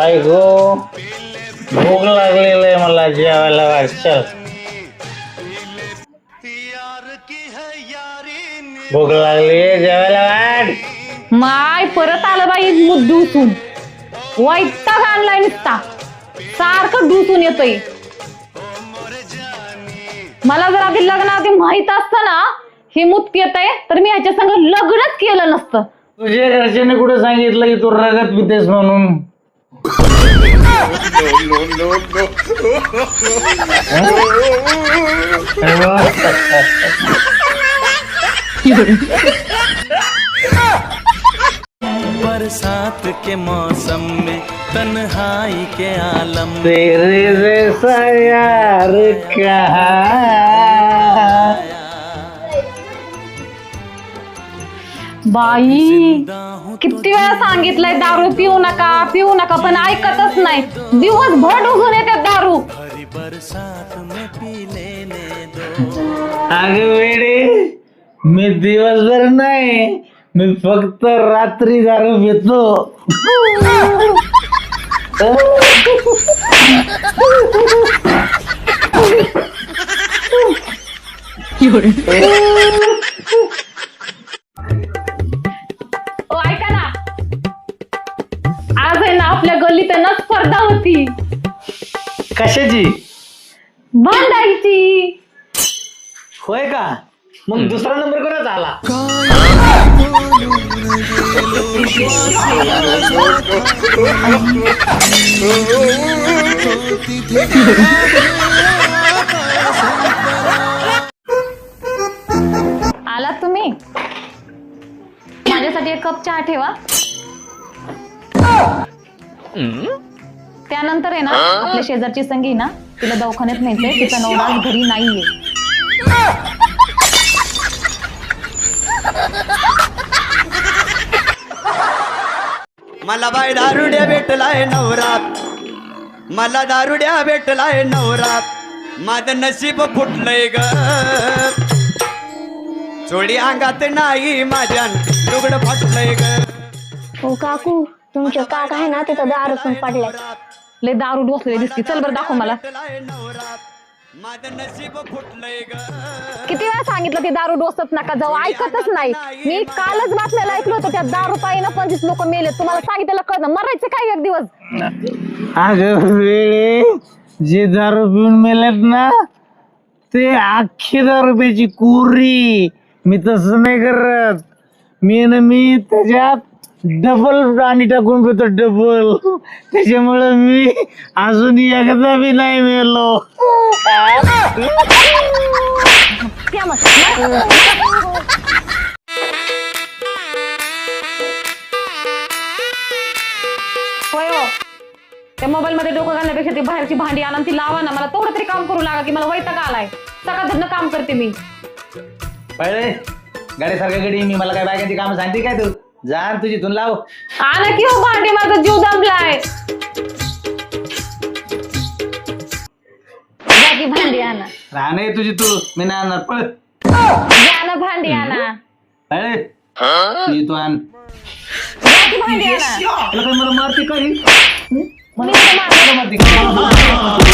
बायको भूक लागलेलं आहे मला जेवायला वाटचल भूक लागली जेवायला वाट माय परत आलं बाई मुद्द डुसून वैताग आणलाय नुसता. सारखं डुसून येतोय. मला जर आधी लग्न आधी माहीत असतं ना हे मुत येत आहे तर मी ह्याच्या संग लग्नच केलं नसतं. तुझ्या घरच्यांनी कुठे सांगितलं की तू रगत पितेस म्हणून? बरसात के मौसम में तन्हाई के आलम। तेरे जैसा यार कहाँ? बाई किती वेळा सांगितलंय दारू पिऊ नका पिऊ नका पण ऐकतच नाही. दिवसभर डुसून येतात दारू. अगं वेडे मी दिवसभर नाही मी फक्त रात्री दारू पितो. आपल्या गल्लीत आहे ना स्पर्धा होती. कशाची? भांडायची. होय का? मग दुसरा नंबर कोणाचा आला? आलात तुम्ही? माझ्यासाठी एक कप चहा ठेवा. त्यानंतर आहे ना आपल्या शेजारची संगी ना तिला दवाखान्यात न्यायचंय तिचा नवरा आज घरी नाहीये. मला बाय दारुड्या भेटलाय नवरात. मला दारुड्या भेटलाय नवरात. माझं नशीब फुटलंय ग. चोडी अंगात नाही माझ्या लुगड फाटलंय ग. हो काकू तुमच्या काका आहे ना तिथं दारू पण पडलाय लय दारू डोसले दिसते. चल बरं दाखव मला. किती वेळा सांगितलं ते दारू डोसत नका जाऊ? ऐकतच नाही. मी कालच बातम्याला ऐकलं होतं त्या दारू पायीनं पंचवीस लोक मेले तुम्हाला सांगितलं कळलं मरायचं काय एक दिवस? अगं वेळे जे दारू पिऊन मेलेत ना ते अख्खी दारू प्यायची कुरी. मी तसं नाही करत. मी ना मी त्याच्यात डबल पाणी टाकून पितो डबल त्याच्यामुळं मी अजून एकदा बी नाही मेलो. होय हो. त्या मोबाईल मध्ये डोकं घालण्यापेक्षा ती बाहेरची भांडी आणा आणि ती लावा ना. मला तेवढं तरी काम करू लागा की मला वैताग आलाय. सकाळ धरणं काम करते मी. पळे गाडीसारख्या गडी मी. मला काय बायकांची कामं सांगते काय तू? जा न तुझी तून लाव. आणा की हो भांडी माझा जीव दमलाय जा की भांडी आणा. राहणे तुझी तू मी नाही आणणार पळ. जा ना भांडी आणा. पळे तुझी तू आण. जा की भांडी आणा. तुला काय मला मारते काही मी तर मारते. मारते का?